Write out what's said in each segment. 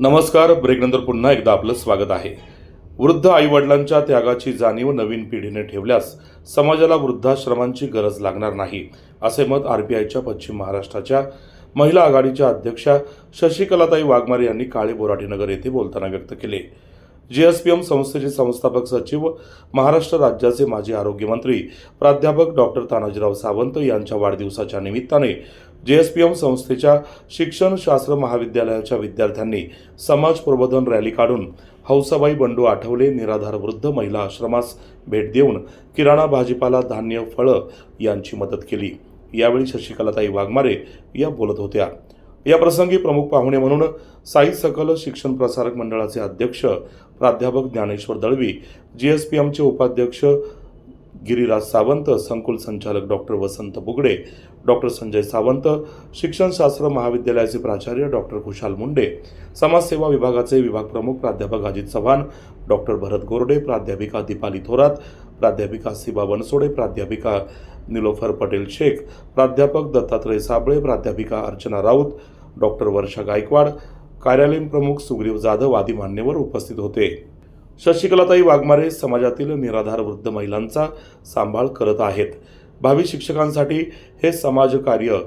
नमस्कार ब्रेकनंतर पुन्हा एकदा आपलं स्वागत आहे. वृद्ध आईवडिलांच्या त्यागाची जाणीव नवीन पिढीने ठेवल्यास समाजाला वृद्धाश्रमांची गरज लागणार नाही असे मत आरपीआयच्या पश्चिम महाराष्ट्राच्या महिला आघाडीच्या अध्यक्षा शशिकलाताई वाघमारे यांनी काळे बोराटीनगर येथे बोलताना व्यक्त केले. जीएसपीएम संस्थेचे संस्थापक सचिव महाराष्ट्र राज्याचे माजी आरोग्यमंत्री प्राध्यापक डॉक्टर तानाजीराव सावंत यांच्या वाढदिवसाच्या निमित्ताने जेएसपीएम संस्थेच्या शिक्षणशास्त्र महाविद्यालयाच्या विद्यार्थ्यांनी समाज प्रबोधन रॅली काढून हौसाबाई बंडू आठवले निराधार वृद्ध महिला आश्रमास भेट देऊन किराणा भाजीपाला धान्य फळं यांची मदत केली. यावेळी शशिकलाताई वाघमारे या बोलत होत्या. या प्रसंगी प्रमुख पाहुणे म्हणून साई सकल शिक्षण प्रसारक मंडळाचे अध्यक्ष प्राध्यापक ज्ञानेश्वर दळवी जीएसपीएमचे उपाध्यक्ष गिरीराज सावंत संकुल संचालक डॉक्टर वसंत बुगडे डॉक्टर संजय सावंत शिक्षणशास्त्र महाविद्यालयाचे प्राचार्य डॉक्टर खुशाल मुंडे समाजसेवा विभागाचे विभाग प्रमुख प्राध्यापक अजित चव्हाण डॉक्टर भरत गोरडे प्राध्यापिका दीपाली थोरात प्राध्यापिका सिबा बनसोडे प्राध्यापिका निलोफर पटेल शेख प्राध्यापक दत्तात्रय साबळे प्राध्यापिका अर्चना राऊत डॉक्टर वर्षा गायकवाड कार्यालयीन प्रमुख सुग्रीव जाधव आदी मान्यवर उपस्थित होते. शशिकलाताई वाघमारे समाजातील निराधार वृद्ध महिलांचा सांभाळ करत आहेत. भावी शिक्षकांसाठी हे समाजकार्य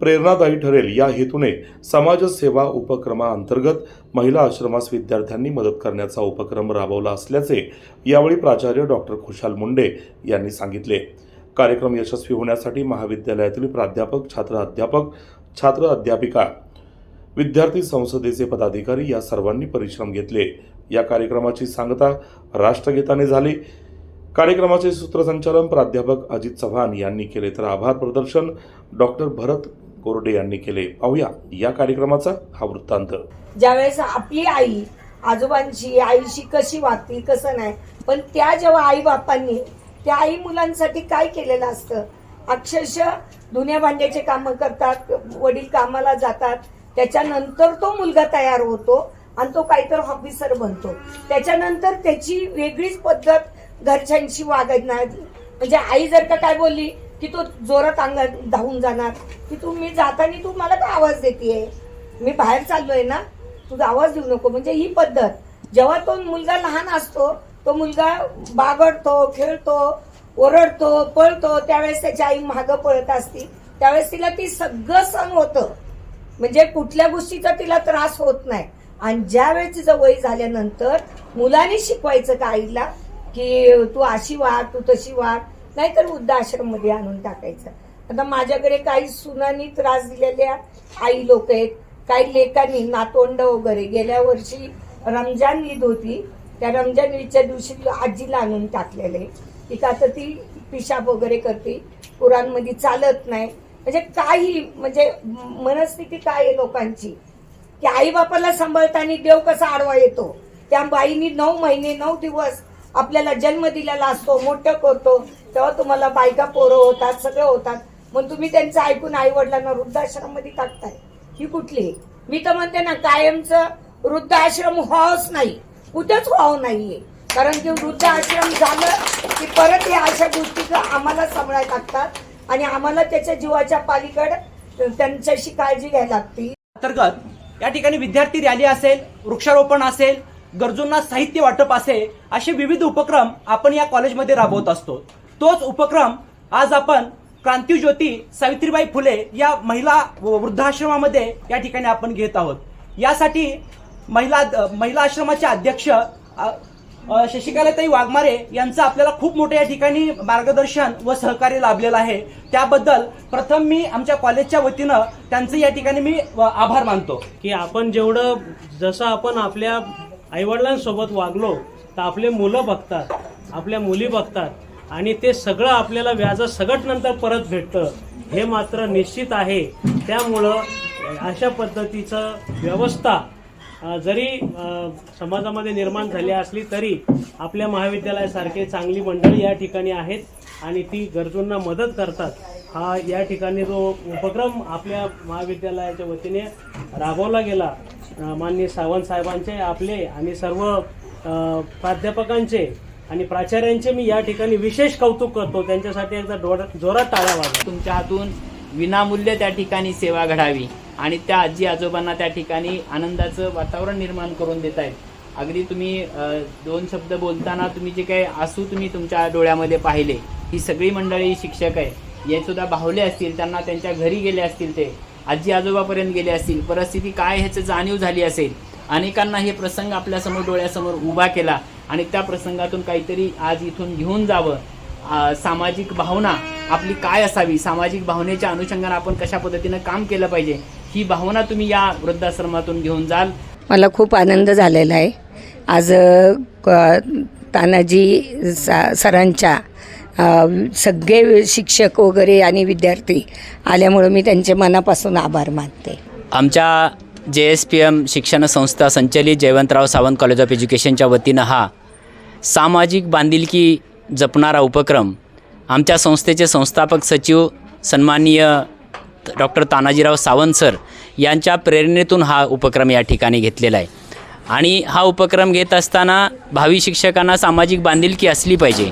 प्रेरणादायी ठरेल. या हेतूने समाजसेवा उपक्रमाअंतर्गत महिला आश्रमास विद्यार्थ्यांनी मदत करण्याचा उपक्रम राबवला असल्याचे यावेळी प्राचार्य डॉक्टर खुशाल मुंडे यांनी सांगितले. कार्यक्रम यशस्वी होण्यासाठी महाविद्यालयातील प्राध्यापक छात्र अध्यापक छात्र अध्यापिका विद्यार्थी संसदेचे पदाधिकारी या सर्वांनी परिश्रम घेतले. या कार्यक्रमाची सांगता राष्ट्रगीताने झाली. कार्यक्रमाचे सूत्रसंचालन प्राध्यापक अजित चव्हाण यांनी केले. तर आभार प्रदर्शन डॉक्टर भरत कोरडे यांनी केले. पाहूया या कार्यक्रमाचा हा वृत्तांत. ज्यावेळेस आपली आई आजोबांची आईशी कशी वागतील कसं नाही पण त्या जेव्हा आई बापांनी त्या आई मुलांसाठी काय केलेलं असतं? अक्षरशः धुण्या भांड्याचे कामं करतात वडील कामाला जातात त्याच्यानंतर तो मुलगा तयार होतो आणि तो काहीतरी ऑफिसर बनतो. त्याच्यानंतर त्याची वेगळीच पद्धत घरच्यांशी वागणार म्हणजे आई जर का काय बोलली की तो जोरात अंगात धावून जाणार की तू मी जाताना तू मला का आवाज देते मी बाहेर चाललोय ना तुझा आवाज देऊ नको. म्हणजे ही पद्धत. जेव्हा तो मुलगा लहान असतो तो मुलगा बागडतो खेळतो ओरडतो पळतो त्यावेळेस त्याची आई मागं पळत असती. त्यावेळेस तिला ती सगळं सण होतं. म्हणजे कुठल्या गोष्टीचा तिला त्रास होत नाही. आणि ज्या वेळेस तिचं वय झाल्यानंतर मुलांनी शिकवायचं का आईला की तू अशी वाढ तू तशी वाढ नाहीतर वृद्धाश्रममध्ये आणून टाकायचं. आता माझ्याकडे काही सुनांनी त्रास दिलेल्या आई लोक आहेत. काही लेखांनी नातोंड वगैरे गेल्या वर्षी रमजान ईद होती. त्या रमजान ईदच्या दिवशी आजीला आणून टाकलेले. की का तर ती पिशाब वगैरे करते. कुराणमध्ये चालत नाही. म्हणजे काही म्हणजे मनस्थिती काय आहे लोकांची? की आई बापाला सांभाळताना देव कसा आडवा येतो? त्या बाईनी नऊ महिने नऊ दिवस आपल्याला जन्म दिलेला असतो मोठं करतो. तेव्हा तुम्हाला बायका पोरं होतात सगळं होतात. मग तुम्ही त्यांचं ऐकून आई वडिलांना वृद्धाश्रममध्ये टाकताय. ही कुठली? मी तर म्हणते ना कायमचं वृद्धाश्रम व्हावंच नाही. कुठेच व्हावं नाहीये. कारण की वृद्धाश्रम झालं की परत हे अशा गोष्टी आम्हाला सांभाळायला लागतात. आणि आम्हाला त्याच्या जीवाच्या पालीकडे त्यांच्याशी काळजी घ्यायला लागते. अंतर्गत या ठिकाणी विद्यार्थी रॅली असेल वृक्षारोपण असेल गरजूंना साहित्य वाटप असेल असे विविध उपक्रम आपण या कॉलेजमध्ये राबवत असतो. तोच उपक्रम आज आपण क्रांतीज्योती सावित्रीबाई फुले या महिला वृद्धाश्रमामध्ये या ठिकाणी आपण घेत आहोत. यासाठी महिला महिला आश्रमाचे अध्यक्ष शशिकलाताई वाघमारे यांचं आपल्याला खूप मोठं या ठिकाणी मार्गदर्शन व सहकार्य लाभलेलं आहे. त्याबद्दल प्रथम मी आमच्या कॉलेजच्या वतीनं त्यांचं या ठिकाणी मी आभार मानतो. की आपण जेवढं जसं आपण आपल्या आईवडिलांसोबत वागलो तर आपले मुलं बघतात आपल्या मुली बघतात आणि ते सगळं आपल्याला व्याज सगट नंतर परत भेटतं हे मात्र निश्चित आहे. त्यामुळं अशा पद्धतीचं व्यवस्था जरी समाजामध्ये निर्माण झाली असली तरी आपल्या महाविद्यालयासारखे चांगली मंडळी या ठिकाणी आहेत आणि ती गरजूंना मदत करतात. हा या ठिकाणी जो उपक्रम आपल्या महाविद्यालयाच्या वतीने राबवला गेला माननीय सावंत साहेबांचे आपले आणि सर्व प्राध्यापकांचे आणि प्राचार्यांचे मी या ठिकाणी विशेष कौतुक करतो. त्यांच्यासाठी एकदा जोरात टाळ्या वाजवा. तुमच्या हातून विनामूल्य त्या ठिकाणी सेवा घडावी. आणि त्या आजी आजोबांना त्या ठिकाणी आनंदाचं वातावरण निर्माण करून देत आहेत. अगदी तुम्ही दोन शब्द बोलताना तुम्ही जे काही आसू तुम्ही तुमच्या डोळ्यामध्ये पाहिले ही सगळी मंडळी शिक्षक आहे हे सुद्धा बाहुले असतील त्यांना त्यांच्या घरी गेले असतील ते आजी आजोबापर्यंत गेले असतील परिस्थिती काय ह्याचं जाणीव झाली असेल? अनेकांना हे प्रसंग आपल्यासमोर डोळ्यासमोर उभा केला आणि त्या प्रसंगातून काहीतरी आज इथून घेऊन जावं. सामाजिक भावना आपली काय असावी? सामाजिक भावनेच्या अनुषंगाने आपण कशा पद्धतीनं काम केलं पाहिजे? ही भावना तुम्ही या वृद्धाश्रमातून घेऊन जाल. मला खूप आनंद झालेला आहे. आज तानाजी सा सरांच्या सगळे शिक्षक वगैरे आणि विद्यार्थी आल्यामुळं मी त्यांचे मनापासून आभार मानते. आमच्या जे एस पी एम शिक्षण संस्था संचलित जयवंतराव सावंत कॉलेज ऑफ एज्युकेशनच्या वतीनं हा सामाजिक बांधिलकी जपणारा उपक्रम आमच्या संस्थेचे संस्थापक सचिव सन्माननीय डॉक्टर तानाजीराव सावंत सर यांच्या प्रेरणेतून हा उपक्रम या ठिकाणी घेतलेला आहे. आणि हा उपक्रम घेत असताना भावी शिक्षकांना सामाजिक बांधिलकी असली पाहिजे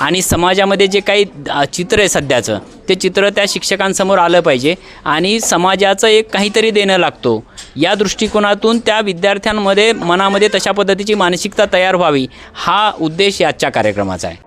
आणि समाजामध्ये जे काही चित्र आहे सध्याचं ते चित्र त्या शिक्षकांसमोर आलं पाहिजे आणि समाजाचं एक काहीतरी देणं लागतो. या दृष्टिकोनातून त्या विद्यार्थ्यांमध्ये मनामध्ये तशा पद्धतीची मानसिकता तयार व्हावी हा उद्देश याच्या कार्यक्रमाचा आहे.